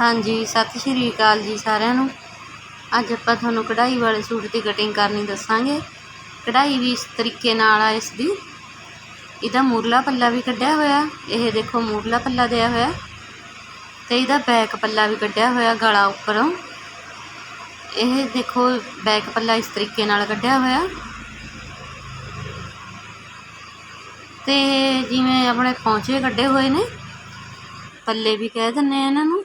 ਹਾਂਜੀ, ਸਤਿ ਸ਼੍ਰੀ ਅਕਾਲ ਜੀ ਸਾਰਿਆਂ ਨੂੰ। ਅੱਜ ਆਪਾਂ ਤੁਹਾਨੂੰ ਕਢਾਈ ਵਾਲੇ ਸੂਟ ਦੀ ਕਟਿੰਗ ਕਰਨੀ ਦੱਸਾਂਗੇ। ਕਢਾਈ ਵੀ ਇਸ ਤਰੀਕੇ ਨਾਲ ਆ ਇਸ ਦੀ। ਇਹਦਾ ਮੂਰਲਾ ਪੱਲਾ ਵੀ ਕੱਢਿਆ ਹੋਇਆ। ਇਹ ਦੇਖੋ ਮੂਰਲਾ ਪੱਲਾ ਦਿਆ ਹੋਇਆ। ਤੇ ਇਹਦਾ ਬੈਕ ਪੱਲਾ ਵੀ ਕੱਢਿਆ ਹੋਇਆ ਗਲਾ ਉੱਪਰੋਂ। ਇਹ ਦੇਖੋ ਬੈਕ ਪੱਲਾ ਇਸ ਤਰੀਕੇ ਨਾਲ ਕੱਢਿਆ ਹੋਇਆ। ਤੇ ਜਿਵੇਂ ਆਪਣੇ ਪੌਂਚੇ ਕੱਢੇ ਹੋਏ ਨੇ, ਪੱਲੇ ਵੀ ਕਹਿ ਦਿੰਨੇ ਆ ਇਹਨਾਂ ਨੂੰ।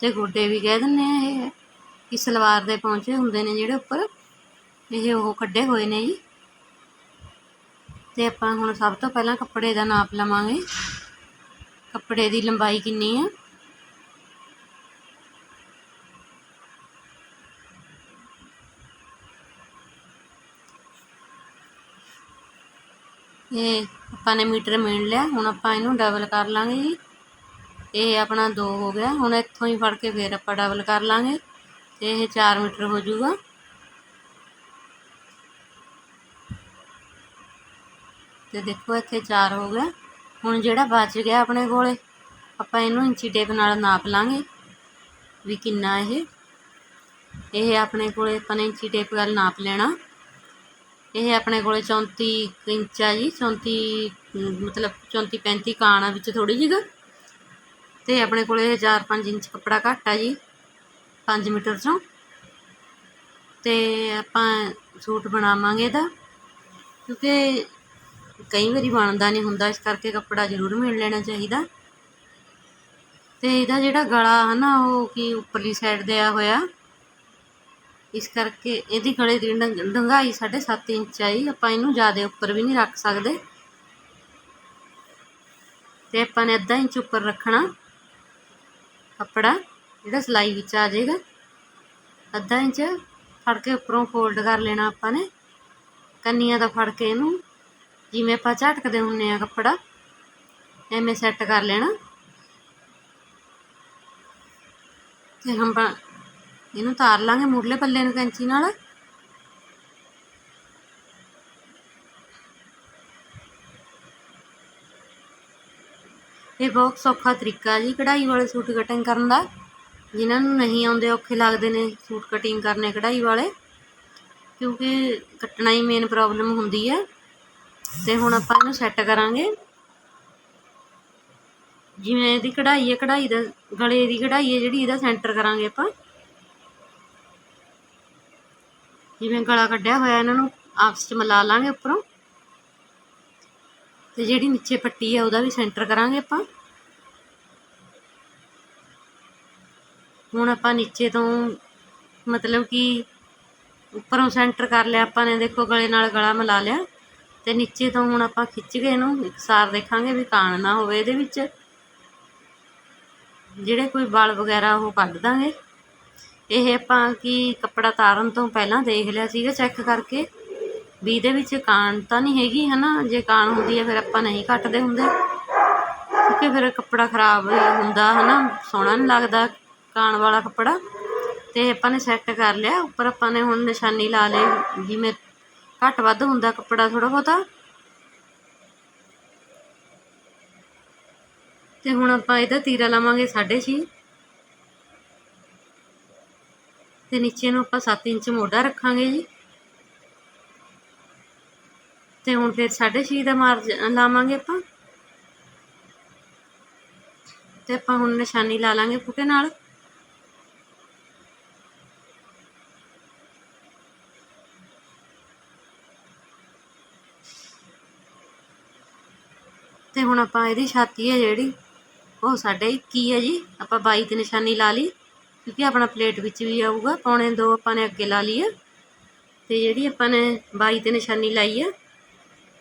ਅਤੇ ਗੋਡੇ ਵੀ ਕਹਿ ਦਿੰਦੇ ਆ ਇਹ, ਕਿ ਸਲਵਾਰ ਦੇ ਪੌਂਚੇ ਹੁੰਦੇ ਨੇ ਜਿਹੜੇ ਉੱਪਰ, ਇਹ ਉਹ ਕੱਢੇ ਹੋਏ ਨੇ ਜੀ। ਤੇ ਆਪਾਂ ਹੁਣ ਸਭ ਤੋਂ ਪਹਿਲਾਂ ਕੱਪੜੇ ਦਾ ਨਾਪ ਲਵਾਂਗੇ। ਕੱਪੜੇ ਦੀ ਲੰਬਾਈ ਕਿੰਨੀ ਆ? ਇਹ ਆਪਾਂ ਨੇ ਮੀਟਰ ਮੇਣ ਲਿਆ, ਹੁਣ ਆਪਾਂ ਇਹਨੂੰ ਡਬਲ ਕਰ ਲਾਂਗੇ ਜੀ। ਇਹ ਆਪਣਾ 2 ਹੋ ਗਿਆ। ਹੁਣ ਇੱਥੋਂ ਹੀ ਫੜ ਕੇ ਫੇਰ ਆਪਾਂ ਡਬਲ ਕਰ ਲਾਂਗੇ। ਤੇ ਇਹ 4 ਮੀਟਰ ਹੋ ਜਾਊਗਾ। ਤੇ ਦੇਖੋ ਇੱਥੇ 4 ਹੋ ਗਿਆ। ਹੁਣ ਜਿਹੜਾ ਬਚ ਗਿਆ ਆਪਣੇ ਕੋਲੇ, ਆਪਾਂ ਇਹਨੂੰ ਇੰਚੀ ਟੇਪ ਨਾਲ ਨਾਪ ਲਾਂਗੇ। ਵੀ ਕਿੰਨਾ ਇਹ। ਇਹ ਆਪਣੇ ਕੋਲੇ ਆਪਾਂ ਨੇ ਇੰਚੀ ਟੇਪ ਨਾਲ ਨਾਪ ਲੈਣਾ। ਇਹ ਆਪਣੇ ਕੋਲੇ 34 ਇੰਚ ਆ ਜੀ। 34 ਮਤਲਬ 34 35 ਕਾਣ ਆ ਵਿੱਚ ਥੋੜੀ ਜਿਹੀ ਤੇ ਆਪਣੇ ਕੋਲੇ 4-5 ਇੰਚ ਕੱਪੜਾ ਘੱਟ ਆ ਜੀ 5 ਮੀਟਰ ਚੋਂ ਤੇ ਆਪਾਂ ਸੂਟ ਬਣਾਵਾਂਗੇ ਇਹਦਾ, ਕਿਉਂਕਿ ਕਈ ਵਾਰੀ ਬਣਦਾ ਨਹੀਂ ਹੁੰਦਾ, ਇਸ ਕਰਕੇ ਕੱਪੜਾ ਜ਼ਰੂਰ ਮਿਲ ਲੈਣਾ ਚਾਹੀਦਾ। ਤੇ ਇਹਦਾ ਜਿਹੜਾ ਗਲਾ ਹੈ ਨਾ, ਉਹ ਕੀ ਉੱਪਰਲੀ ਸਾਈਡ ਦਿਆ ਹੋਇਆ। ਇਸ ਕਰਕੇ ਇਹਦੀ ਗਲੇ ਦੀ ਡੰਗਾਈ 7.5 ਇੰਚ ਆਈ ਆਪਾਂ ਇਹਨੂੰ ਜ਼ਿਆਦਾ ਉੱਪਰ ਵੀ ਨਹੀਂ ਰੱਖ ਸਕਦੇ। ਤੇ ਆਪਾਂ ਨੇ ਅੱਧਾ ਇੰਚ ਉੱਪਰ ਰੱਖਣਾ। ਕੱਪੜਾ, ਜਿਹੜਾ ਸਿਲਾਈ ਵਿੱਚ ਆ ਜਾਏਗਾ। ਅੱਧਾ ਇੰਚ ਫੜ ਕੇ ਉੱਪਰੋਂ ਫੋਲਡ ਕਰ ਲੈਣਾ ਆਪਾਂ ਨੇ। ਕੰਨੀਆਂ ਦਾ ਫੜ ਕੇ ਇਹਨੂੰ, ਜਿਵੇਂ ਆਪਾਂ ਝਟਕਦੇ ਹੁੰਨੇ ਆ ਕੱਪੜਾ, ਐਵੇਂ ਸੈੱਟ ਕਰ ਲੈਣਾ। ਤੇ ਹਮ ਇਹਨੂੰ ਤਾਰ ਲਾਂਗੇ ਮੁਰਲੇ ਪੱਲੇ ਨੂੰ ਕੈਂਚੀ ਨਾਲ। ਇਹ ਬਹੁਤ ਸੌਖਾ ਤਰੀਕਾ ਜੀ ਕਢਾਈ ਵਾਲੇ ਸੂਟ ਕਟਿੰਗ ਕਰਨ ਦਾ। ਜਿਨ੍ਹਾਂ ਨੂੰ ਨਹੀਂ ਆਉਂਦੇ ਔਖੇ ਲੱਗਦੇ ਨੇ ਸੂਟ ਕਟਿੰਗ ਕਰਨੇ ਕਢਾਈ ਵਾਲੇ, ਕਿਉਂਕਿ ਕੱਟਣਾ ਹੀ ਮੇਨ ਪ੍ਰੋਬਲਮ ਹੁੰਦੀ ਹੈ। ਤੇ ਹੁਣ ਆਪਾਂ ਇਹਨੂੰ ਸੈੱਟ ਕਰਾਂਗੇ। ਜਿਵੇਂ ਇਹਦੀ ਕਢਾਈ ਹੈ, ਕਢਾਈ ਦਾ ਗਲੇ ਦੀ ਕਢਾਈ ਹੈ ਜਿਹੜੀ, ਇਹਦਾ ਸੈਂਟਰ ਕਰਾਂਗੇ ਆਪਾਂ। ਜਿਵੇਂ ਗਲਾ ਕੱਢਿਆ ਹੋਇਆ, ਇਹਨਾਂ ਨੂੰ ਆਪਸ ਚ ਮਿਲਾ ਲਾਂਗੇ ਉੱਪਰੋਂ। ਤੇ ਜਿਹੜੀ ਨੀਚੇ ਪੱਟੀ ਹੈ ਉਹਦਾ ਵੀ ਸੈਂਟਰ ਕਰਾਂਗੇ ਆਪਾਂ। ਹੁਣ ਆਪਾਂ ਨੀਚੇ ਤੋਂ ਮਤਲਬ ਕਿ ਉੱਪਰੋਂ ਸੈਂਟਰ ਕਰ ਲਿਆ ਆਪਾਂ ਨੇ, ਦੇਖੋ ਗਲੇ ਨਾਲ ਗਲਾ ਮਿਲਾ ਲਿਆ। ਤੇ ਨੀਚੇ ਤੋਂ ਹੁਣ ਆਪਾਂ ਖਿੱਚ ਕੇ ਇਹਨੂੰ ਇਕਸਾਰ ਦੇਖਾਂਗੇ ਵੀ ਕਾਣ ਨਾ ਹੋਵੇ ਇਹਦੇ ਵਿੱਚ। ਜਿਹੜੇ ਕੋਈ ਵਾਲ ਵਗੈਰਾ ਉਹ ਕੱਢ ਦਾਂਗੇ। ਇਹ ਆਪਾਂ ਕਿ ਕੱਪੜਾ ਤਾਰਨ ਤੋਂ ਪਹਿਲਾਂ ਦੇਖ ਲਿਆ ਸੀਗਾ, ਚੈੱਕ ਕਰਕੇ। ਵੀ ਇਹਦੇ ਵਿੱਚ ਕਾਣ ਤਾਂ ਨਹੀਂ ਹੈਗੀ ਹੈ ਨਾ ਜੇ ਕਾਣ ਹੁੰਦੀ ਹੈ, ਫਿਰ ਆਪਾਂ ਨਹੀਂ ਕੱਟਦੇ ਹੁੰਦੇ। ਕਿਉਂਕਿ ਫਿਰ ਕੱਪੜਾ ਖਰਾਬ ਹੁੰਦਾ ਹੈ ਨਾ ਸੋਹਣਾ ਨਹੀਂ ਲੱਗਦਾ ਕਾਣ ਵਾਲਾ ਕੱਪੜਾ। ਤੇ ਆਪਾਂ ਨੇ ਸੈੱਟ ਕਰ ਲਿਆ। ਉੱਪਰ ਆਪਾਂ ਨੇ ਹੁਣ ਨਿਸ਼ਾਨੀ ਲਾ ਲਈ ਜਿਵੇਂ ਘੱਟ ਵੱਧ ਹੁੰਦਾ ਕੱਪੜਾ ਥੋੜ੍ਹਾ ਬਹੁਤਾ। ਤੇ ਹੁਣ ਆਪਾਂ ਇਹਦਾ ਤੀਰਾ ਲਾਵਾਂਗੇ 6.5 ਤੇ ਨੀਚੇ ਨੂੰ ਆਪਾਂ 7 ਇੰਚ ਮੋਢਾ ਰੱਖਾਂਗੇ ਜੀ। ਤੇ ਹੁਣ ਫਿਰ 6.5 ਦਾ ਮਾਰਜ ਲਾਵਾਂਗੇ ਆਪਾਂ। ਤੇ ਆਪਾਂ ਹੁਣ ਨਿਸ਼ਾਨੀ ਲਾ ਲਾਂਗੇ ਫੁੱਟੇ ਨਾਲ। ਤੇ ਹੁਣ ਆਪਾਂ ਇਹਦੀ ਛਾਤੀ ਹੈ ਜਿਹੜੀ, ਉਹ ਸਾਡੇ 21 ਹੈ ਜੀ। ਆਪਾਂ 22 ਤੇ ਨਿਸ਼ਾਨੀ ਲਾ ਲਈ, ਕਿਉਂਕਿ ਆਪਣਾ ਪਲੇਟ ਵਿੱਚ ਵੀ ਆਊਗਾ। ਪੌਣੇ 2 ਆਪਾਂ ਨੇ ਅੱਗੇ ਲਾ ਲਈ ਹੈ ਤੇ ਜਿਹੜੀ ਆਪਾਂ ਨੇ 22 ਤੇ ਨਿਸ਼ਾਨੀ ਲਾਈ ਹੈ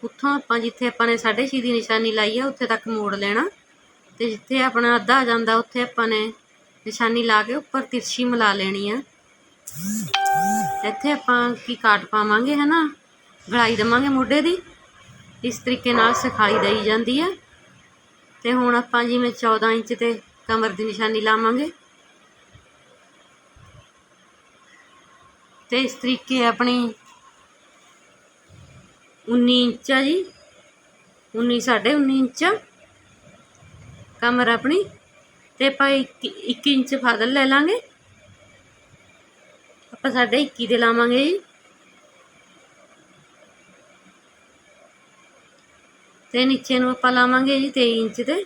ਉੱਥੋਂ ਆਪਾਂ ਜਿੱਥੇ ਆਪਾਂ ਨੇ 6.5 ਦੀ ਨਿਸ਼ਾਨੀ ਲਾਈ ਹੈ ਉੱਥੇ ਤੱਕ ਮੋੜ ਲੈਣਾ। ਤੇ ਜਿੱਥੇ ਆਪਣਾ ਅੱਧਾ ਆ ਜਾਂਦਾ, ਉੱਥੇ ਆਪਾਂ ਨੇ ਨਿਸ਼ਾਨੀ ਲਾ ਕੇ ਉੱਪਰ ਤਿਰਛੀ ਮਿਲਾ ਲੈਣੀ ਆ। ਇੱਥੇ ਆਪਾਂ ਕੀ ਕਾਟ ਪਾਵਾਂਗੇ, ਹਨਾ? ਗਲਾਈ ਦਵਾਂਗੇ ਮੋਢੇ ਦੀ। ਇਸ ਤਰੀਕੇ ਨਾਲ ਸਿਖਾਈ ਦਈ ਜਾਂਦੀ ਹੈ ਤੇ ਹੁਣ ਆਪਾਂ ਜਿਵੇਂ 14 ਇੰਚ ਤੇ ਕਮਰ ਦੀ ਨਿਸ਼ਾਨੀ ਲਾਵਾਂਗੇ। ਤੇ ਇਸ ਤਰੀਕੇ ਆਪਣੀ 19 ਇੰਚ ਆ ਜੀ। 19 19.5 ਇੰਚ ਕਮਰ ਆਪਣੀ। ਤੇ ਆਪਾਂ 1 ਇੰਚ ਫਾਦਲ ਲੈ ਲਾਂਗੇ। ਆਪਾਂ ਸਾਡੇ 21 ਦੇ ਲਾਵਾਂਗੇ ਜੀ। ਤੇ ਨੀਚੇ ਨੂੰ ਆਪਾਂ ਲਾਵਾਂਗੇ ਜੀ 23 ਇੰਚ ਤੇ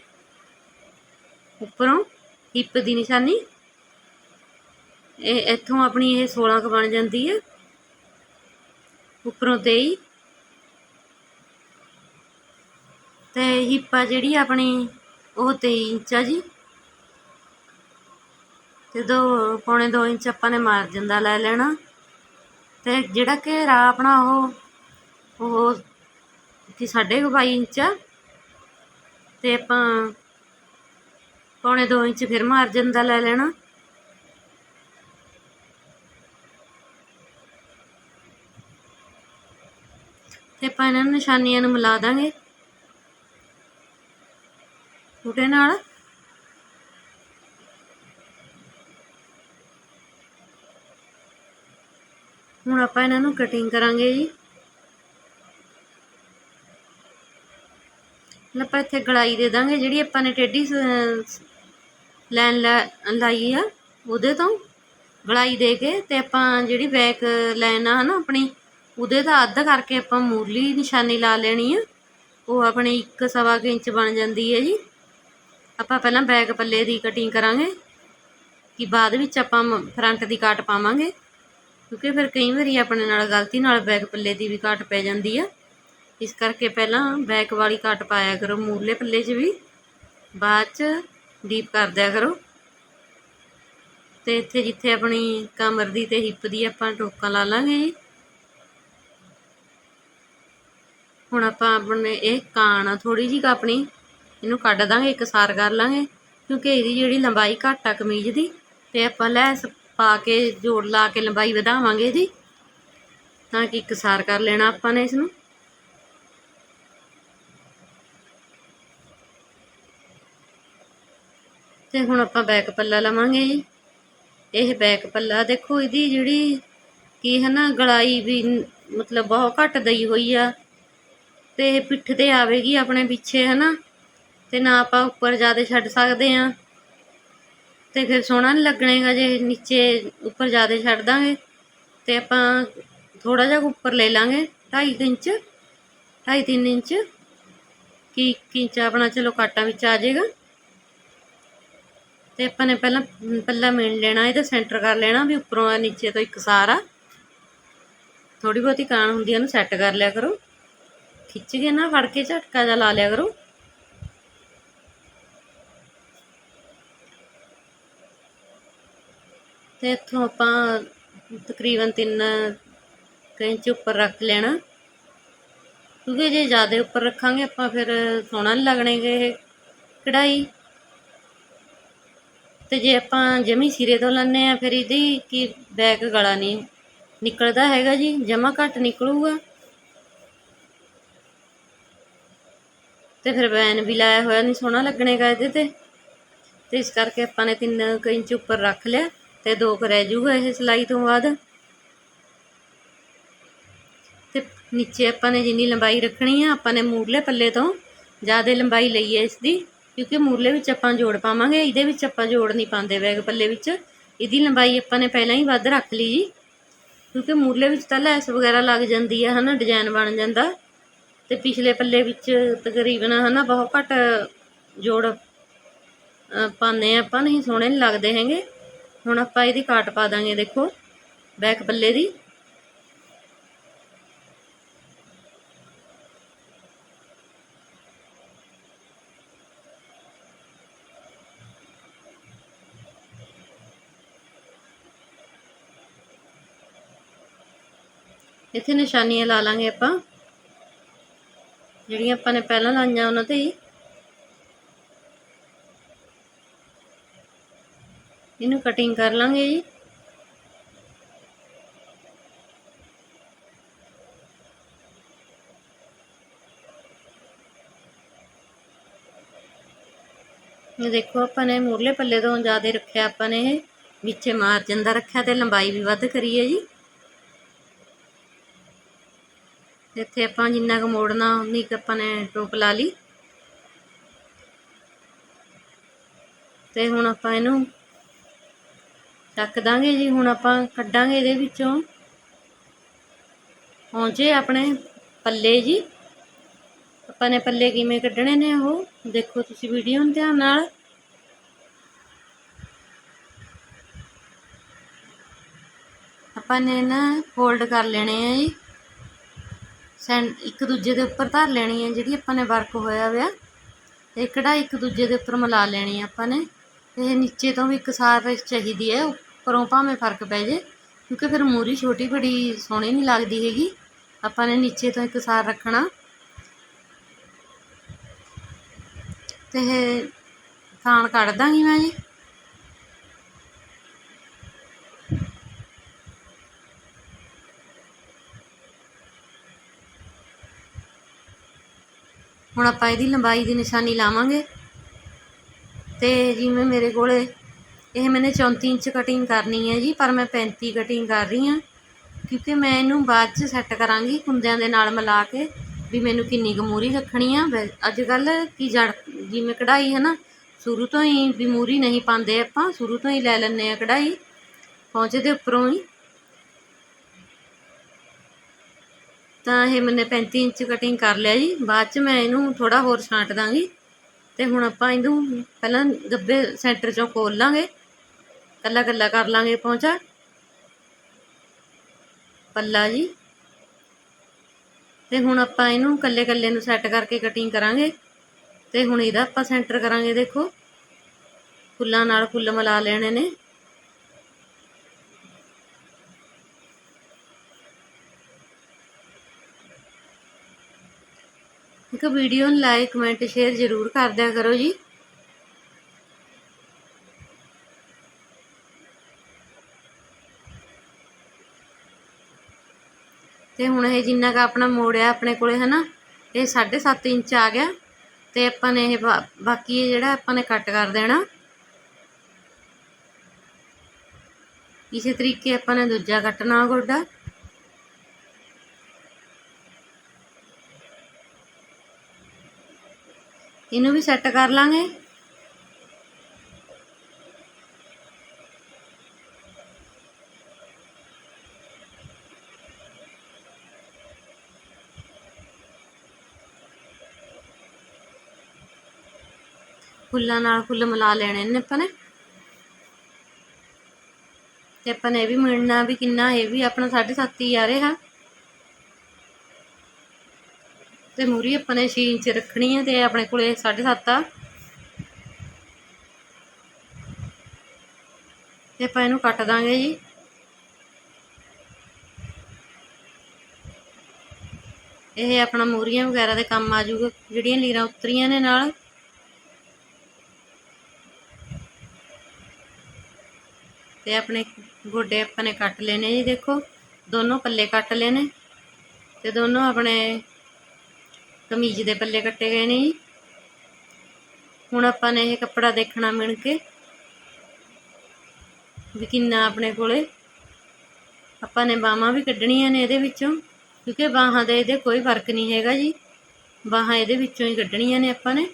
ਉੱਪਰੋਂ ਹਿੱਪ ਦੀ ਨਿਸ਼ਾਨੀ। ਇਹ, ਇੱਥੋਂ ਆਪਣੀ ਇਹ 16 ਕ ਬਣ ਜਾਂਦੀ ਹੈ ਉੱਪਰੋਂ 23 ਤੇ ਆ ਜਿਹੜੀ ਆਪਣੀ ਉਹ 23 ਇੰਚ ਆ ਜੀ। ਤੇ ਦੋ ਪੌਣੇ 2 ਇੰਚ ਆਪਾਂ ਨੇ ਮਾਰਜਨ ਦਾ ਲੈ ਲੈਣਾ। ਤੇ ਜਿਹੜਾ ਘੇਰਾ ਆਪਣਾ ਉਹ ਉਹ ਕਿ ਸਾਢੇ ਕੁ 22 ਇੰਚ ਆ। ਤੇ ਆਪਾਂ ਪੌਣੇ 2 ਇੰਚ ਫਿਰ ਮਾਰਜਨ ਦਾ ਲੈ ਲੈਣਾ। ਤੇ ਆਪਾਂ ਇਹਨਾਂ ਨੂੰ ਨਿਸ਼ਾਨੀਆਂ ਨੂੰ ਮਿਲਾ ਦਾਂਗੇ। ਉਹਦੇ ਨਾਲ। ਹੁਣ ਆਪਾਂ ਇਹਨਾਂ ਨੂੰ ਕਟਿੰਗ ਕਰਾਂਗੇ ਜੀ। ਆਪਾਂ ਇੱਥੇ ਗਲਾਈ ਦੇ ਦਾਂਗੇ, ਜਿਹੜੀ ਆਪਾਂ ਨੇ ਟੇਢੀ ਲਾਈਨ ਲਾਈ ਆ, ਉਹਦੇ ਤੋਂ ਗਲਾਈ ਦੇ ਕੇ ਤੇ ਆਪਾਂ ਜਿਹੜੀ ਬੈਕ ਲਾਈਨ ਆ ਹਨਾ ਆਪਣੀ, ਉਹਦੇ ਦਾ ਅੱਧ ਕਰਕੇ ਆਪਾਂ ਮੂਰਲੀ ਨਿਸ਼ਾਨੀ ਲਾ ਲੈਣੀ ਆ। ਉਹ ਆਪਣੇ 1 ਸਵਾ ਇੰਚ ਬਣ ਜਾਂਦੀ ਹੈ ਜੀ। ਆਪਾਂ ਪਹਿਲਾਂ ਬੈਕ ਪੱਲੇ ਦੀ ਕਟਿੰਗ ਕਰਾਂਗੇ, ਕਿ ਬਾਅਦ ਵਿੱਚ ਆਪਾਂ ਫਰੰਟ ਦੀ ਕਾਟ ਪਾਵਾਂਗੇ, ਕਿਉਂਕਿ ਫਿਰ ਕਈ ਵਾਰੀ ਆਪਣੇ ਨਾਲ ਗਲਤੀ ਨਾਲ ਬੈਕ ਪੱਲੇ ਦੀ ਵੀ ਕਾਟ ਪੈ ਜਾਂਦੀ ਆ। ਇਸ ਕਰਕੇ ਪਹਿਲਾਂ ਬੈਕ ਵਾਲੀ ਕਾਟ ਪਾਇਆ ਕਰੋ, ਮੂਰਲੇ ਪੱਲੇ 'ਚ ਵੀ, ਬਾਅਦ 'ਚ ਡੀਪ ਕਰ ਦਿਆ ਕਰੋ। ਤੇ ਇੱਥੇ ਜਿੱਥੇ ਆਪਣੀ ਕਮਰ ਦੀ ਤੇ ਹਿੱਪ ਦੀ ਆਪਾਂ ਟੋਕਾਂ ਲਾ ਲਾਂਗੇ ਜੀ। ਹੁਣ ਆਪਾਂ ਆਪਣੇ ਇਹ ਕਾਣ ਥੋੜੀ ਜਿਹੀ ਆਪਣੀ ਇਹਨੂੰ ਕੱਢ ਦਾਂਗੇ ਇਕਸਾਰ ਕਰ ਲਾਂਗੇ। ਕਿਉਂਕਿ ਇਹਦੀ ਜਿਹੜੀ ਲੰਬਾਈ ਘੱਟ ਆ ਕਮੀਜ਼ ਦੀ, ਤੇ ਆਪਾਂ ਲੈਸ ਪਾ ਕੇ ਜੋੜ ਲਾ ਕੇ ਲੰਬਾਈ ਵਧਾਵਾਂਗੇ ਇਹਦੀ, ਤਾਂ ਕਿ ਇਕਸਾਰ ਕਰ ਲੈਣਾ ਆਪਾਂ ਨੇ ਇਸ ਨੂੰ ਤੇ ਹੁਣ ਆਪਾਂ ਬੈਕ ਪੱਲਾ ਲਵਾਂਗੇ ਜੀ। ਇਹ ਬੈਕ ਪੱਲਾ ਦੇਖੋ, ਇਹਦੀ ਜਿਹੜੀ ਕੀ ਹੈ ਨਾ, ਗਲਾਈ ਵੀ ਮਤਲਬ ਬਹੁਤ ਘੱਟ ਦਈ ਹੋਈ ਆ। ਤੇ ਇਹ ਪਿੱਠ ਤੇ ਆਵੇਗੀ ਆਪਣੇ ਪਿੱਛੇ, ਹੈ ਨਾ? ਤੇ ਨਾ ਆਪਾਂ ਉੱਪਰ ਜ਼ਿਆਦਾ ਛੱਡ ਸਕਦੇ ਆ ਤੇ ਫਿਰ ਸੋਹਣਾ ਨਹੀਂ ਲੱਗਣੇਗਾ ਜੇ ਨੀਚੇ ਉੱਪਰ ਜ਼ਿਆਦਾ ਛੱਡ ਦਾਂਗੇ। ਤੇ ਆਪਾਂ ਥੋੜਾ ਜਿਹਾ ਉੱਪਰ ਲੈ ਲਾਂਗੇ 2.5 ਇੰਚ 2.5 ਇੰਚ। ਕਿ 1 ਇੰਚ ਆਪਣਾ ਚਲੋ ਕਾਟਾਂ ਵਿੱਚ ਆ ਜਾਏਗਾ। ਤੇ ਆਪਾਂ ਨੇ ਪਹਿਲਾਂ ਪੱਲਾ ਮੇਣ ਲੈਣਾ ਇਹਦਾ ਸੈਂਟਰ ਕਰ ਲੈਣਾ ਵੀ ਉੱਪਰੋਂ ਆ, ਨੀਚੇ ਤੋਂ ਇੱਕ ਸਾਰਾ ਥੋੜੀ ਬਹੁਤੀ ਕਾਣ ਹੁੰਦੀ ਹੈ ਉਹਨੂੰ ਸੈੱਟ ਕਰ ਲਿਆ ਕਰੋ। ਖਿੱਚ ਕੇ ਨਾ ਫੜ ਕੇ ਝਟਕਾ ਜਿਹਾ ਲਾ ਲਿਆ ਕਰੋ। ਤੇ ਇੱਥੋਂ ਆਪਾਂ ਤਕਰੀਬਨ 3 ਇੰਚ ਉੱਪਰ ਰੱਖ ਲੈਣਾ। ਕਿਉਂਕਿ ਜੇ ਜ਼ਿਆਦਾ ਉੱਪਰ ਰੱਖਾਂਗੇ, ਆਪਾਂ ਫਿਰ ਸੋਹਣਾ ਨਹੀਂ ਲੱਗਣਗੇ ਇਹ ਕਢਾਈ। ਤੇ ਜੇ ਆਪਾਂ ਜਮੀ ਸਿਰੇ ਤੋਂ ਲੰਨੇ ਆ, ਫਿਰ ਇਹਦੀ ਕੀ ਬੈਕ ਗਲਾ ਨਹੀਂ ਨਿਕਲਦਾ ਹੈਗਾ ਜੀ, ਜਮਾ ਘੱਟ ਨਿਕਲੂਗਾ। ਤੇ ਫਿਰ ਬੈਨ ਵੀ ਲਾਇਆ ਹੋਇਆ ਨਹੀਂ ਸੋਹਣਾ ਲੱਗਣੇਗਾ ਇਹਦੇ ਤੇ। ਤੇ ਇਸ ਕਰਕੇ ਆਪਾਂ ਨੇ 3 ਇੰਚ ਉੱਪਰ ਰੱਖ ਲਿਆ। ਤੇ ਦੋ ਕੁ ਰਹਿ ਜੂਗਾ ਇਹ ਸਿਲਾਈ ਤੋਂ ਬਾਅਦ। ਤੇ ਨੀਚੇ ਆਪਾਂ ਨੇ ਜਿੰਨੀ ਲੰਬਾਈ ਰੱਖਣੀ ਆ, ਆਪਾਂ ਨੇ ਮੂਰਲੇ ਪੱਲੇ ਤੋਂ ਜ਼ਿਆਦਾ ਲੰਬਾਈ ਲਈ ਹੈ ਇਸ ਦੀ ਕਿਉਂਕਿ ਮੂਰਲੇ ਵਿੱਚ ਆਪਾਂ ਜੋੜ ਪਾਵਾਂਗੇ, ਇਹਦੇ ਵਿੱਚ ਆਪਾਂ ਜੋੜ ਨਹੀਂ ਪਾਉਂਦੇ ਬੈਗ ਪੱਲੇ ਵਿੱਚ। ਇਹਦੀ ਲੰਬਾਈ ਆਪਾਂ ਨੇ ਪਹਿਲਾਂ ਹੀ ਵੱਧ ਰੱਖ ਲਈ ਜੀ, ਕਿਉਂਕਿ ਮੂਰਲੇ ਵਿੱਚ ਤਾਂ ਲੈਸ ਵਗੈਰਾ ਲੱਗ ਜਾਂਦੀ ਹੈ ਹਨਾ, ਡਿਜ਼ਾਈਨ ਬਣ ਜਾਂਦਾ। ਤੇ ਪਿਛਲੇ ਪੱਲੇ ਵਿੱਚ ਤਕਰੀਬਨ, ਹਨਾ, ਬਹੁਤ ਘੱਟ ਜੋੜ ਪਾਉਂਦੇ ਆਪਾਂ, ਨਹੀਂ ਸੋਹਣੇ ਨਹੀਂ ਲੱਗਦੇ ਹੈਗੇ। ਹੁਣ ਆਪਾਂ ਇਹਦੀ ਕਾਟ ਪਾ ਦਾਂਗੇ, ਦੇਖੋ, ਬੈਕ ਪੱਲੇ ਦੀ। ਇੱਥੇ ਨਿਸ਼ਾਨੀਆਂ ਲਾ ਲਾਂਗੇ ਆਪਾਂ। ਜਿਹੜੀਆਂ ਆਪਾਂ ਨੇ ਪਹਿਲਾਂ ਲਾਈਆਂ ਉਹਨਾਂ ਤੇ ਹੀ। ਇਹਨੂੰ ਕਟਿੰਗ ਕਰ ਲਾਂਗੇ ਜੀ। ਇਹ ਦੇਖੋ ਆਪਾਂ ਨੇ ਮੂਰਲੇ ਪੱਲੇ ਤੋਂ ਜ਼ਿਆਦਾ ਰੱਖਿਆ ਆਪਾਂ ਨੇ ਇਹ। ਵਿੱਚੇ ਮਾਰਜਨ ਦਾ ਰੱਖਿਆ ਤੇ ਲੰਬਾਈ ਵੀ ਵੱਧ ਕਰੀ ਹੈ ਜੀ। ਇੱਥੇ ਆਪਾਂ ਜਿੰਨਾ ਕੁ ਮੋੜਨਾ, ਉਨੀ ਕੁ ਆਪਾਂ ਨੇ ਟੋਪ ਲਾ ਲਈ। ਤੇ ਹੁਣ ਆਪਾਂ ਇਹਨੂੰ ਚੱਕ ਦਾਂਗੇ ਜੀ, ਹੁਣ ਆਪਾਂ ਕੱਢਾਂਗੇ ਇਹਦੇ ਵਿੱਚੋਂ। ਪਹੁੰਚੇ ਆਪਣੇ ਪੱਲੇ ਜੀ, ਆਪਾਂ ਨੇ ਪੱਲੇ ਕਿਵੇਂ ਕੱਢਣੇ ਨੇ ਉਹ, ਦੇਖੋ ਤੁਸੀਂ ਵੀਡੀਓ ਨੂੰ ਧਿਆਨ ਨਾਲ। ਆਪਾਂ ਨੇ ਨਾ ਫੋਲਡ ਕਰ ਲੈਣੇ ਆ ਜੀ। ਸੈਂ, ਇੱਕ ਦੂਜੇ ਦੇ ਉੱਪਰ ਧਰ ਲੈਣੀ ਹੈ ਜਿਹੜੀ ਆਪਾਂ ਨੇ ਵਰਕ ਹੋਇਆ ਹੋਇਆ ਇਹ ਕਢਾਈ ਇੱਕ ਦੂਜੇ ਦੇ ਉੱਪਰ ਮਿਲਾ ਲੈਣੀ ਆ ਆਪਾਂ ਨੇ। ਇਹ ਨੀਚੇ ਤੋਂ ਵੀ ਇਕਸਾਰ ਚਾਹੀਦੀ ਹੈ, ਉੱਪਰੋਂ ਭਾਵੇਂ ਫ਼ਰਕ ਪੈ ਜੇ, ਕਿਉਂਕਿ ਫਿਰ ਮੂਰੀ ਛੋਟੀ ਬੜੀ ਸੋਹਣੀ ਨਹੀਂ ਲੱਗਦੀ ਹੈਗੀ। ਆਪਾਂ ਨੇ ਨੀਚੇ ਤੋਂ ਇਕਸਾਰ ਰੱਖਣਾ। ਤੇ ਇਹ ਥਾਣ ਕੱਢ ਦਾਂਗੀ ਮੈਂ ਜੀ। ਹੁਣ ਆਪਾਂ ਇਹਦੀ ਲੰਬਾਈ ਦੀ ਨਿਸ਼ਾਨੀ ਲਾਵਾਂਗੇ। ਤੇ ਜਿਵੇਂ ਮੇਰੇ ਕੋਲੇ ਇਹ ਮੈਨੇ 34 ਇੰਚ ਕਟਿੰਗ ਕਰਨੀ ਹੈ ਜੀ, ਪਰ ਮੈਂ 35 ਕਟਿੰਗ ਕਰ ਰਹੀ ਹਾਂ। ਕਿਉਂਕਿ ਮੈਂ ਇਹਨੂੰ ਬਾਅਦ 'ਚ ਸੈੱਟ ਕਰਾਂਗੀ ਕੁੰਦਿਆਂ ਦੇ ਨਾਲ ਮਿਲਾ ਕੇ ਵੀ ਮੈਨੂੰ ਕਿੰਨੀ ਕੁ ਮੂਰੀ ਰੱਖਣੀ ਆ। ਅੱਜ ਕੱਲ ਕੀ ਜੜ ਜਿਵੇਂ ਕਢਾਈ ਹੈ ਨਾ, ਸ਼ੁਰੂ ਤੋਂ ਹੀ ਵੀ ਮੂਰੀ ਨਹੀਂ ਪਾਉਂਦੇ ਆਪਾਂ, ਸ਼ੁਰੂ ਤੋਂ ਹੀ ਲੈ ਲੈਂਦੇ ਆ ਕਢਾਈ। ਪਹੁੰਚੇ ਦੇ ਉੱਪਰੋਂ ਹੀ। ਤਾਂ ਇਹ ਮੈਨੇ 35 ਇੰਚ ਕਟਿੰਗ ਕਰ ਲਿਆ ਜੀ। ਬਾਅਦ 'ਚ ਮੈਂ ਇਹਨੂੰ ਥੋੜਾ ਹੋਰ ਛਾਂਟ ਦਾਂਗੀ। ਤੇ ਹੁਣ ਆਪਾਂ ਇਹਨੂੰ ਪਹਿਲਾਂ ਗੱਬੇ ਸੈਂਟਰ 'ਚੋਂ ਖੋਲ ਲਾਂਗੇ। ਕੱਲਾ ਕੱਲਾ ਕਰ ਲਾਂਗੇ ਪਹੁੰਚਾ। ਪੱਲਾ ਜੀ। ਤੇ ਹੁਣ ਆਪਾਂ ਇਹਨੂੰ ਕੱਲੇ ਕੱਲੇ ਨੂੰ ਸੈੱਟ ਕਰਕੇ ਕਟਿੰਗ ਕਰਾਂਗੇ। ਤੇ ਹੁਣ ਇਹਦਾ ਆਪਾਂ ਸੈਂਟਰ ਕਰਾਂਗੇ ਦੇਖੋ। ਫੁੱਲਾਂ ਨਾਲ ਫੁੱਲ ਮਿਲਾ ਲੈਣੇ ਨੇ। ਇੱਕ ਵੀਡੀਓ ਨੂੰ ਲਾਈਕ, ਕਮੈਂਟ, ਸ਼ੇਅਰ ਜ਼ਰੂਰ ਕਰ ਦਿਆ ਕਰੋ ਜੀ। ਤੇ ਹੁਣ ਇਹ ਜਿੰਨਾ ਕ ਆਪਣਾ ਮੋੜਿਆ ਆਪਣੇ ਕੋਲੇ, ਹਨਾ, ਇਹ 7.5 ਇੰਚ ਆ ਗਿਆ। ਤੇ ਆਪਾਂ ਨੇ ਇਹ ਬਾਕੀ ਜਿਹੜਾ ਆਪਾਂ ਨੇ ਕੱਟ ਕਰ ਦੇਣਾ। ਇਸੇ ਤਰੀਕੇ ਆਪਾਂ ਨੇ ਦੂਜਾ ਕੱਟਣਾ ਗੋਡਾ। ਇਹਨੂੰ ਵੀ ਸੈੱਟ ਕਰ ਲਾਂਗੇ। ਫੁੱਲਾਂ ਨਾਲ ਫੁੱਲ ਮਿਲਾ ਲੈਣੇ ਨੇ ਆਪਾਂ ਨੇ। ਤੇ ਆਪਾਂ ਨੇ ਇਹ ਵੀ ਮਿਲਣਾ ਵੀ ਕਿੰਨਾ, ਇਹ ਵੀ ਆਪਣਾ 7.5 ਹੀ ਆ ਰਿਹਾ। ਤੇ ਮੂਰੀ ਆਪਾਂ ਨੇ 6 ਇੰਚ ਰੱਖਣੀ ਹੈ ਤੇ ਆਪਣੇ ਕੋਲੇ 7.5 ਆ। ਤੇ ਆਪਾਂ ਇਹਨੂੰ ਕੱਟ ਦਾਂਗੇ ਜੀ। ਇਹ ਆਪਣਾ ਮੂਰੀਆਂ ਵਗੈਰਾ ਦੇ ਕੰਮ ਆ ਜੂਗਾ ਜਿਹੜੀਆਂ ਲੀਰਾਂ ਉਤਰੀਆਂ ਨੇ ਨਾਲ। ਤੇ ਆਪਣੇ ਗੋਡੇ ਆਪਾਂ ਨੇ ਕੱਟ ਲੈਣੇ ਜੀ, ਦੇਖੋ। ਦੋਨੋਂ ਪੱਲੇ ਕੱਟ ਲੈਣੇ ਤੇ ਦੋਨੋਂ ਆਪਣੇ ਕਮੀਜ਼ ਦੇ ਪੱਲੇ ਕੱਟੇ ਗਏ ਨੇ ਜੀ। ਹੁਣ ਆਪਾਂ ਨੇ ਇਹ ਕੱਪੜਾ ਦੇਖਣਾ ਮਿਣ ਕੇ ਵੀ ਕਿੰਨਾ ਆਪਣੇ ਕੋਲੇ। ਆਪਾਂ ਨੇ ਬਾਹਾਂ ਵੀ ਕੱਢਣੀਆਂ ਨੇ ਇਹਦੇ ਵਿੱਚੋਂ, ਕਿਉਂਕਿ ਬਾਹਾਂ ਦੇ ਇਹਦੇ ਕੋਈ ਫ਼ਰਕ ਨਹੀਂ ਹੈਗਾ ਜੀ। ਬਾਹਾਂ ਇਹਦੇ ਵਿੱਚੋਂ ਹੀ ਕੱਢਣੀਆਂ ਨੇ ਆਪਾਂ ਨੇ।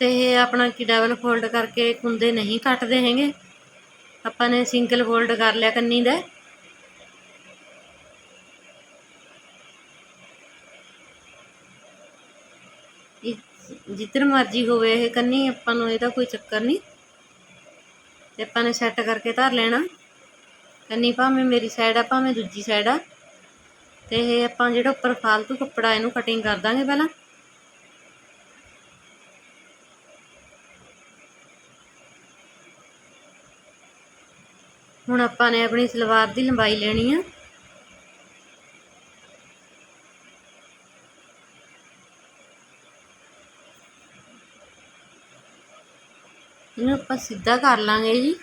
ਤੇ ਇਹ ਆਪਣਾ ਕੀ ਡਬਲ ਫੋਲਡ ਕਰਕੇ ਕੁੰਦੇ ਨਹੀਂ ਕੱਟਦੇ ਹੈਗੇ। ਆਪਾਂ ਨੇ ਸਿੰਗਲ ਫੋਲਡ ਕਰ ਲਿਆ ਕੰਨੀ ਦਾ। ਜਿੱਧਰ ਮਰਜ਼ੀ ਹੋਵੇ, ਇਹ ਕੰਨੀ ਆਪਾਂ ਨੂੰ ਇਹਦਾ ਕੋਈ ਚੱਕਰ ਨਹੀਂ। ਤੇ ਆਪਾਂ ਨੇ ਸੈੱਟ ਕਰਕੇ ਧਰ ਲੈਣਾ। ਕੰਨੀ ਭਾਵੇਂ ਮੇਰੀ ਸਾਈਡ ਆ, ਭਾਵੇਂ ਦੂਜੀ ਸਾਈਡ ਆ। ਤੇ ਇਹ ਆਪਾਂ ਜਿਹੜਾ ਉੱਪਰ ਫਾਲਤੂ ਕੱਪੜਾ ਇਹਨੂੰ ਕਟਿੰਗ ਕਰ ਦਾਂਗੇ ਪਹਿਲਾਂ। ਹੁਣ ਆਪਾਂ ਨੇ ਆਪਣੀ ਸਲਵਾਰ ਦੀ ਲੰਬਾਈ ਲੈਣੀ ਆ। ਆਪਾਂ ਸਿੱਧਾ ਕਰ ਲਾਂਗੇ ਜੀ।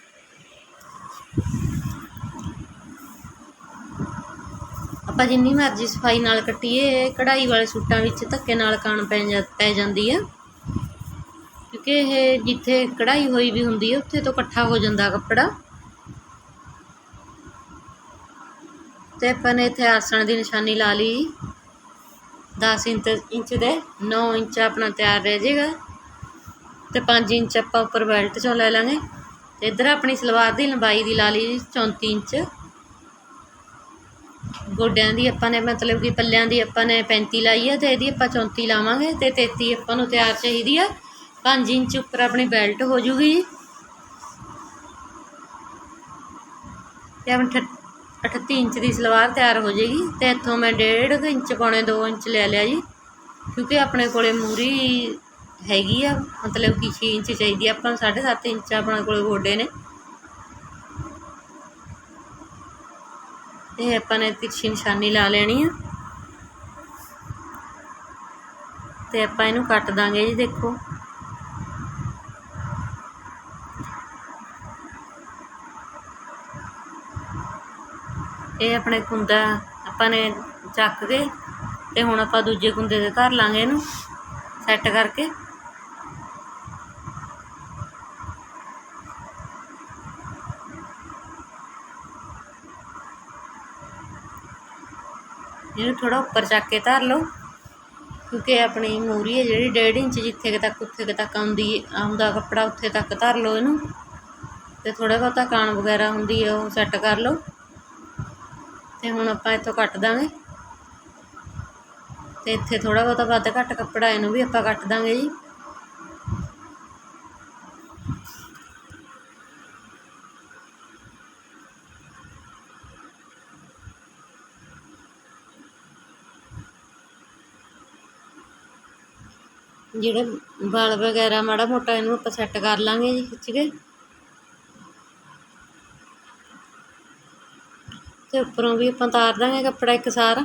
ਆਪਾਂ ਜਿੰਨੀ ਮਰਜ਼ੀ ਸਫ਼ਾਈ ਨਾਲ ਕੱਟੀਏ, ਕਢਾਈ ਵਾਲੇ ਸੂਟਾਂ ਵਿੱਚ ਧੱਕੇ ਨਾਲ ਕਾਣ ਪੈ ਜਾਂਦੀ ਆ। ਕਿਉਂਕਿ ਇਹ ਜਿੱਥੇ ਕਢਾਈ ਹੋਈ ਵੀ ਹੁੰਦੀ ਹੈ ਉੱਥੇ ਤੋਂ ਇਕੱਠਾ ਹੋ ਜਾਂਦਾ ਕੱਪੜਾ। ਤੇ ਆਪਾਂ ਨੇ ਇੱਥੇ ਆਸਣ ਦੀ ਨਿਸ਼ਾਨੀ ਲਾ ਲਈ। 10 ਇੰਚ ਇੰਚ ਦੇ 9 ਇੰਚ ਆਪਣਾ ਤਿਆਰ ਰਹਿ ਜਾਏਗਾ ਤੇ 5 ਇੰਚ ਆਪਾਂ ਉੱਪਰ ਬੈਲਟ ਚੋਂ ਲੈ ਲਾਂਗੇ। ਤੇ ਇੱਧਰ ਆਪਣੀ ਸਲਵਾਰ ਦੀ ਲੰਬਾਈ ਦੀ ਲਾ ਲਈ ਜੀ 34 ਇੰਚ। ਗੋਡਿਆਂ ਦੀ ਆਪਾਂ ਨੇ ਮਤਲਬ ਕਿ ਪੱਲਿਆਂ ਦੀ ਆਪਾਂ ਨੇ 35 ਲਾਈ ਹੈ ਤੇ ਇਹਦੀ ਆਪਾਂ 34 ਲਾਵਾਂਗੇ ਤੇ 33 ਆਪਾਂ ਨੂੰ ਤਿਆਰ ਚਾਹੀਦੀ ਆ। 5 ਇੰਚ ਉੱਪਰ ਆਪਣੀ ਬੈਲਟ ਹੋ ਜੂਗੀ ਜੀ। ਤੇ ਆਪਣੀ 38 ਇੰਚ ਦੀ ਸਲਵਾਰ ਤਿਆਰ ਹੋ ਜਾਏਗੀ ਤੇ ਇੱਥੋਂ ਮੈਂ 1.5 ਇੰਚ ਪੌਣੇ 2 ਇੰਚ ਲੈ ਲਿਆ ਜੀ। ਕਿਉਂਕਿ ਆਪਣੇ ਕੋਲੇ ਮੂਰੀ ਹੈਗੀ ਆ, ਮਤਲਬ ਕਿ 6 ਇੰਚ ਚਾਹੀਦੀ ਆ। ਆਪਾਂ ਨੂੰ 7.5 ਇੰਚ ਆਪਣੇ ਕੋਲ ਗੋਡੇ ਨੇ। ਇਹ ਆਪਾਂ ਨੇ ਤਿਰਛੀ ਨਿਸ਼ਾਨੀ ਲਾ ਲੈਣੀ ਆ। ਤੇ ਆਪਾਂ ਇਹਨੂੰ ਕੱਟ ਦਾਂਗੇ ਜੀ, ਦੇਖੋ। ਇਹ ਆਪਣੇ ਕੁੰਦਾ ਆਪਾਂ ਨੇ ਚੱਕ ਕੇ ਤੇ ਹੁਣ ਆਪਾਂ ਦੂਜੇ ਕੁੰਦੇ ਦੇ ਧਰ ਲਾਂਗੇ ਇਹਨੂੰ, ਸੈੱਟ ਕਰਕੇ। ਇਹਨੂੰ ਥੋੜਾ ਉੱਪਰ ਚੱਕ ਕੇ ਧਰ ਲਓ, ਕਿਉਂਕਿ ਆਪਣੀ ਮੂਰੀ ਹੈ ਜਿਹੜੀ 1.5 ਇੰਚ ਜਿੱਥੇ ਤੱਕ, ਉੱਥੇ ਕੁ ਤੱਕ ਆਉਂਦੀ ਆਉਂਦਾ ਕੱਪੜਾ ਉੱਥੇ ਤੱਕ ਧਰ ਲਓ ਇਹਨੂੰ ਤੇ ਥੋੜਾ ਬਹੁਤਾ ਕਾਣ ਵਗੈਰਾ ਹੁੰਦੀ ਹੈ ਉਹ ਸੈੱਟ ਕਰ ਲਓ ਤੇ ਹੁਣ ਆਪਾਂ ਇੱਥੋਂ ਕੱਟ ਦਾਂਗੇ ਤੇ ਇੱਥੇ ਥੋੜਾ ਬਹੁਤਾ ਵੱਧ ਘੱਟ ਕੱਪੜਾ ਇਹਨੂੰ ਵੀ ਆਪਾਂ ਕੱਟ ਦਾਂਗੇ ਜੀ। ਜਿਹੜੇ ਵਾਲ ਵਗੈਰਾ ਮਾੜਾ ਮੋਟਾ ਇਹਨੂੰ ਆਪਾਂ ਸੈੱਟ ਕਰ ਲਾਂਗੇ ਜੀ ਖਿੱਚ ਕੇ। ਤੇ ਉੱਪਰੋਂ ਵੀ ਆਪਾਂ ਤਾਰ ਦਾਂਗੇ ਕੱਪੜਾ ਇੱਕ ਸਾਰ।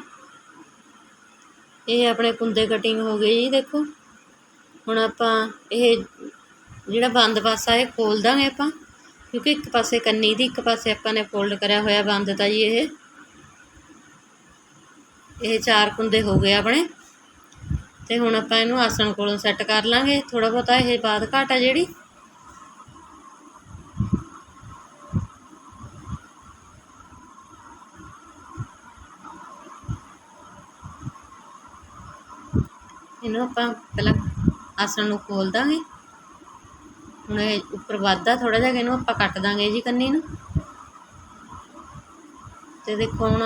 ਇਹ ਆਪਣੇ ਕੁੰਦੇ ਕਟਿੰਗ ਹੋ ਗਈ ਜੀ ਦੇਖੋ। ਹੁਣ ਆਪਾਂ ਇਹ ਜਿਹੜਾ ਬੰਦ ਪਾਸਾ ਇਹ ਖੋਲ ਦਾਂਗੇ ਆਪਾਂ, ਕਿਉਂਕਿ ਇੱਕ ਪਾਸੇ ਕੰਨੀ ਦੀ ਇੱਕ ਪਾਸੇ ਆਪਾਂ ਨੇ ਫੋਲਡ ਕਰਿਆ ਹੋਇਆ ਬੰਦ ਤਾਂ ਜੀ ਇਹ। ਇਹ ਚਾਰ ਕੁੰਦੇ ਹੋ ਗਏ ਆਪਣੇ। ਤੇ ਹੁਣ ਆਪਾਂ ਇਹਨੂੰ ਆਸਣ ਕੋਲੋਂ ਸੈੱਟ ਕਰ ਲਾਂਗੇ। ਥੋੜਾ ਬਹੁਤਾ ਇਹ ਬਾਦ ਘਾਟ ਆ ਜਿਹੜੀ। ਇਹਨੂੰ ਆਪਾਂ ਪਹਿਲਾਂ ਆਸਣ ਨੂੰ ਖੋਲ ਦਾਂਗੇ। ਹੁਣ ਇਹ ਉੱਪਰ ਵੱਧਦਾ ਥੋੜਾ ਜਿਹਾ, ਇਹਨੂੰ ਆਪਾਂ ਕੱਟ ਦਾਂਗੇ ਜੀ ਕੰਨੀ ਨੂੰ। ਤੇ ਦੇਖੋ ਹੁਣ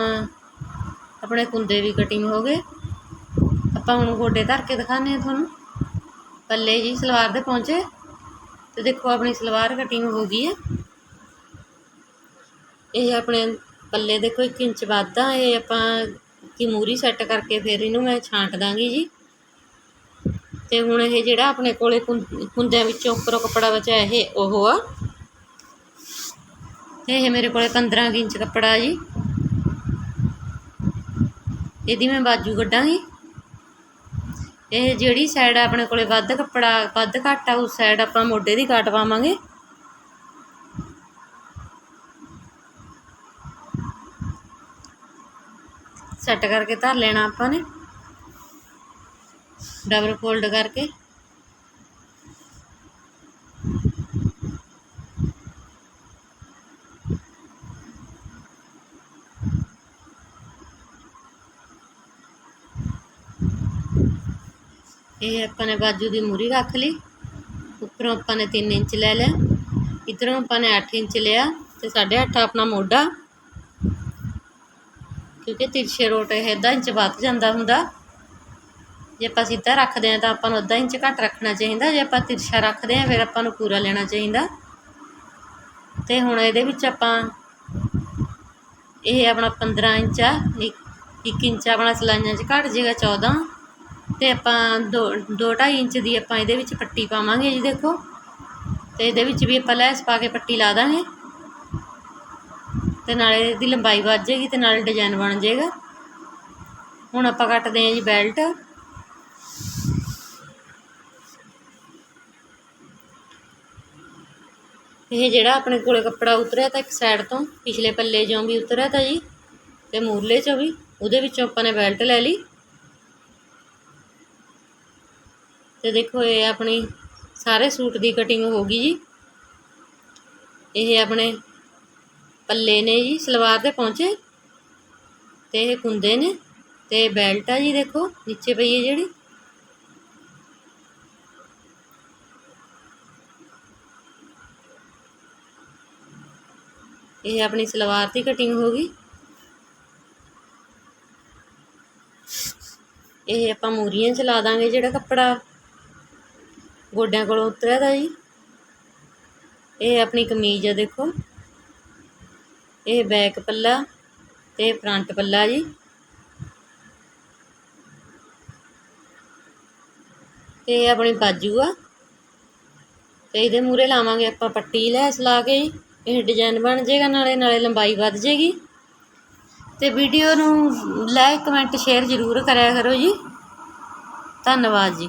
ਆਪਣੇ ਕੁੰਦੇ ਵੀ ਕਟਿੰਗ ਹੋ ਗਏ। ਆਪਾਂ ਹੁਣ ਗੋਡੇ ਧਰ ਕੇ ਦਿਖਾਉਂਦੇ ਆ ਤੁਹਾਨੂੰ। ਪੱਲੇ ਜੀ ਸਲਵਾਰ ਦੇ ਪਹੁੰਚੇ ਤੇ ਦੇਖੋ ਆਪਣੀ ਸਲਵਾਰ ਕਟਿੰਗ ਹੋ ਗਈ ਹੈ। ਇਹ ਆਪਣੇ ਪੱਲੇ ਦੇਖੋ 1 ਇੰਚ ਵੱਧਾ ਇਹ ਆਪਾਂ ਕੀ ਮੂਰੀ ਸੈੱਟ ਕਰਕੇ ਫਿਰ ਇਹਨੂੰ ਮੈਂ ਛਾਂਟ ਦਾਂਗੀ ਜੀ। ਤੇ ਹੁਣ ਇਹ ਜਿਹੜਾ ਆਪਣੇ ਕੋਲੇ ਕੁੰਦਿਆਂ ਵਿੱਚੋਂ ਉੱਪਰੋਂ ਕੱਪੜਾ ਬਚਿਆ ਇਹ ਉਹ ਆ। ਤੇ ਇਹ ਮੇਰੇ ਕੋਲੇ 15 ਇੰਚ ਕੱਪੜਾ ਜੀ। ਇਹਦੀ ਮੈਂ ਬਾਜੂ ਕੱਢਾਂਗੀ। ਇਹ ਜਿਹੜੀ ਸਾਈਡ ਆਪਣੇ ਕੋਲੇ ਵੱਧ ਕੱਪੜਾ, ਵੱਧ ਘੱਟ ਆ, ਉਸ ਸਾਈਡ ਆਪਾਂ ਮੋਢੇ ਦੀ ਕਾਟ ਪਾਵਾਂਗੇ। ਸੈੱਟ ਕਰਕੇ ਧਰ ਲੈਣਾ ਆਪਾਂ ਨੇ। ਡਬਲ ਫੋਲਡ ਕਰਕੇ। ਇਹ ਆਪਾਂ ਨੇ ਬਾਜੂ ਦੀ ਮੂਰੀ ਰੱਖ ਲਈ। ਉੱਪਰੋਂ ਆਪਾਂ ਨੇ 3 ਇੰਚ ਲੈ ਲਿਆ। ਇਧਰੋਂ ਆਪਾਂ ਨੇ 8 ਇੰਚ ਲਿਆ ਤੇ 8.5 ਆਪਣਾ ਮੋਢਾ। ਕਿਉਂਕਿ ਤਿਰਛੇ ਰੋਟ ਇਹ ਅੱਧਾ ਇੰਚ ਵੱਧ ਜਾਂਦਾ ਹੁੰਦਾ। ਜੇ ਆਪਾਂ ਸਿੱਧਾ ਰੱਖਦੇ ਆ ਤਾਂ ਆਪਾਂ ਨੂੰ ਅੱਧਾ ਇੰਚ ਘੱਟ ਰੱਖਣਾ ਚਾਹੀਦਾ। ਜੇ ਆਪਾਂ ਤਿਰਛਾ ਰੱਖਦੇ ਆ ਫਿਰ ਆਪਾਂ ਨੂੰ ਪੂਰਾ ਲੈਣਾ ਚਾਹੀਦਾ। ਤੇ ਹੁਣ ਇਹਦੇ ਵਿੱਚ ਆਪਾਂ ਇਹ ਆਪਣਾ 15 ਇੰਚ ਆ 1 ਇੰਚ ਆਪਣਾ ਸਲਾਈਆਂ 'ਚ ਘੱਟ ਜਾਏਗਾ 14 ਅਤੇ ਆਪਾਂ 2 2.5 ਇੰਚ ਦੀ ਆਪਾਂ ਇਹਦੇ ਵਿੱਚ ਪੱਟੀ ਪਾਵਾਂਗੇ ਜੀ ਦੇਖੋ। ਅਤੇ ਇਹਦੇ ਵਿੱਚ ਵੀ ਆਪਾਂ ਲੈਸ ਪਾ ਕੇ ਪੱਟੀ ਲਾ ਦਾਂਗੇ। ਅਤੇ ਨਾਲੇ ਇਹਦੀ ਲੰਬਾਈ ਵੱਧ ਜਾਏਗੀ ਅਤੇ ਨਾਲੇ ਡਿਜ਼ਾਈਨ ਬਣ ਜਾਏਗਾ। ਹੁਣ ਆਪਾਂ ਕੱਟਦੇ ਹਾਂ ਜੀ ਬੈਲਟ। ਇਹ ਜਿਹੜਾ ਆਪਣੇ ਕੋਲੇ ਕੱਪੜਾ ਉਤਰਿਆ ਤਾਂ ਇੱਕ ਸਾਈਡ ਤੋਂ ਪਿਛਲੇ ਪੱਲੇ ਚੋਂ ਵੀ ਉਤਰਿਆ ਤਾਂ ਜੀ, ਤੇ ਮੂਰਲੇ ਚੋਂ ਵੀ, ਉਹਦੇ ਵਿੱਚੋਂ ਆਪਾਂ ਨੇ ਬੈਲਟ ਲੈ ਲਈ। ਤੇ ਦੇਖੋ ਇਹ ਆਪਣੀ ਸਾਰੇ ਸੂਟ ਦੀ ਕਟਿੰਗ ਹੋ ਗਈ ਜੀ। ਇਹ ਆਪਣੇ ਪੱਲੇ ਨੇ ਜੀ, ਸਲਵਾਰ ਦੇ ਪਹੁੰਚੇ ਤੇ ਇਹ ਕੁੰਦੇ ਨੇ ਤੇ ਬੈਲਟ ਆ ਜੀ ਦੇਖੋ, ਨੀਚੇ ਪਈ ਹੈ ਜਿਹੜੀ। ਇਹ ਆਪਣੀ ਸਲਵਾਰ ਦੀ ਕਟਿੰਗ ਹੋ ਗਈ। ਇਹ ਆਪਾਂ ਮੂਰੀਆਂ ਚ ਲਾ ਦਾਂਗੇ ਜਿਹੜਾ ਕੱਪੜਾ। ਗੋਡਿਆਂ ਕੋਲੋਂ ਉਤਰਿਆ ਦਾ ਜੀ। ਇਹ ਆਪਣੀ ਕਮੀਜ਼ ਆ ਦੇਖੋ। ਇਹ ਬੈਕ ਪੱਲਾ ਤੇ ਫਰੰਟ ਪੱਲਾ ਜੀ। ਤੇ ਇਹ ਆਪਣੀ ਬਾਜੂ ਆ। ਤੇ ਇਹਦੇ ਮੂਰੇ ਲਾਵਾਂਗੇ ਆਪਾਂ ਪੱਟੀ ਲੈਸ ਲਾ ਕੇ ਜੀ। ਇਹ ਡਿਜ਼ਾਈਨ ਬਣ ਜਾਏਗਾ, ਨਾਲੇ ਨਾਲੇ ਲੰਬਾਈ ਵੱਧ ਜਾਏਗੀ। ਤੇ ਵੀਡੀਓ ਨੂੰ ਲਾਈਕ ਕਮੈਂਟ ਸ਼ੇਅਰ ਜ਼ਰੂਰ ਕਰਿਆ ਕਰੋ ਜੀ। ਧੰਨਵਾਦ ਜੀ।